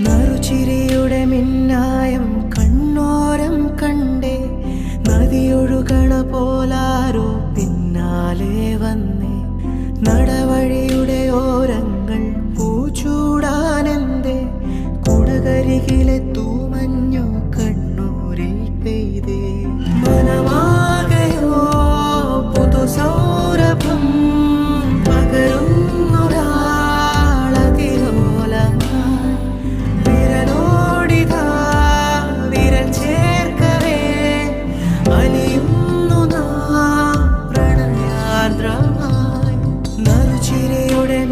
നറുചിരിയുടെ മിന്നായം കണ്ണോരം കണ്ടേ. നദിയൊഴുകണ പോലാരോ പിന്നാലെ വന്നേ. നടവഴിയുടെ ഓരങ്ങൾ പൂച്ചൂടാനെന്തേ. കുടകരികിലെ തൂ അലിയുന്നു നാ പ്രണയാർദ്രമായി. നറുചിരയുടെ